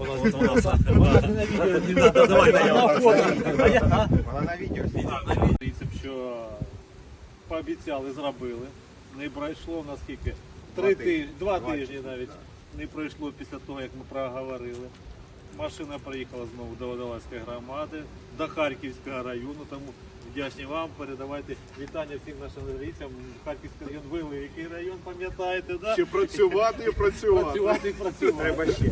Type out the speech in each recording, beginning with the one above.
Вона. На відео що пообіцяли, зробили. Не пройшло наскільки? Три тижні, два тижні, навіть не пройшло після того, як ми проговорили. Машина приїхала знову до Водолазької громади, до Харківського району, тому вдячні вам. Передавайте вітання всім нашим жителям. Харківський район великий район, пам'ятаєте, да? Ще працювати і працювати. працювати і працювати. Треба ще.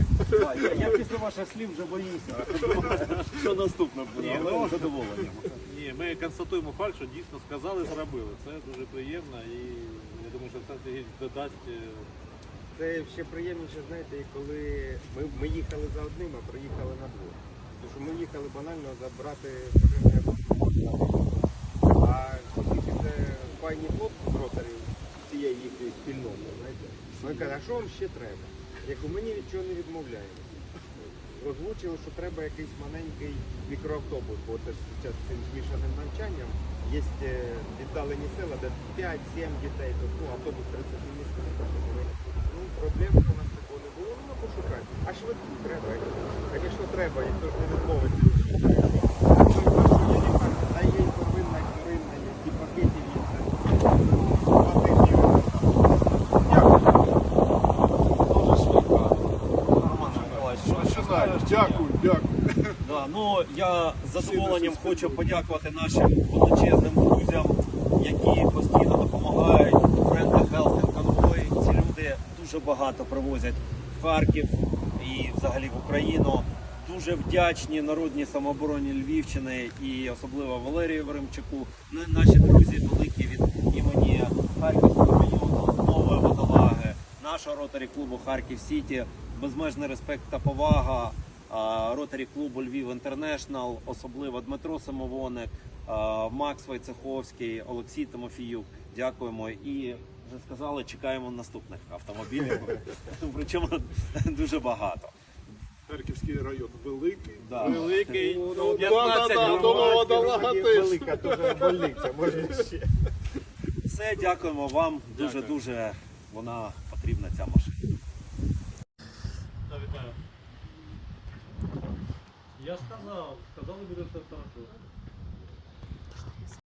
Я, я після ваших слів вже боюся. Що наступне буде? Ні, Але ну, з. Ні, ми констатуємо факт, що дійсно сказали, зробили. Це дуже приємно і я думаю, що Сергійович додасть. Це ще приємніше, знаєте, коли ми, ми їхали за одним, а приїхали на двох. Тому що ми їхали банально забрати пожежний автомобіль. А оскільки це файні хлопці з ротарів цієї їхньої спільноти, знаєте, ми кажемо, а що вам ще треба? Як кажу, мені нічого не відмовляємо. Озвучили, що треба якийсь маленький мікроавтобус, бо це ж зараз з цим змішаним навчанням є е, віддалені села, де 5-7 дітей, тобто ну, автобус 30 місць. Ну, проблем у нас такого не було, ну пошукати. А швидку треба. Я кажу, Звісно, треба, ніхто ж не відмовиться. Та є і первинна, і вторинна, є і пакетів є. Два тижні. Дуже швидко. Роман Миколаївич, що, що Починаєш. скажеш? Дякую, дякую. Да, ну я з задоволенням хочу подякувати нашим величезним друзям, які постійно допомагають. Of Health Convoy. Ці люди дуже багато привозять в Харків і взагалі в Україну. Дуже вдячні народній самообороні Львівщини і особливо Валерію Веремчуку. Ну, Наші друзі великі від імені Харківського району, нової водолаги, нашого ротарі клубу Харків Сіті. Безмежний респект та повага ротарі клубу Львів Інтернешнл, особливо Дмитро Самовоник, Макс Войцеховський, Олексій Тимофіюк. Дякуємо і вже сказали, чекаємо наступних автомобілів. Причому дуже багато. Харківський район великий. Да. Великий, Ну, ну, да, 15 да, да, да, Водолага Є теж. велика дуже больниця, можна ще. Все, дякуємо вам. Дуже Дякую. дуже вона потрібна ця машина. Да, вітаю. Я сказав, сказали все хорошо.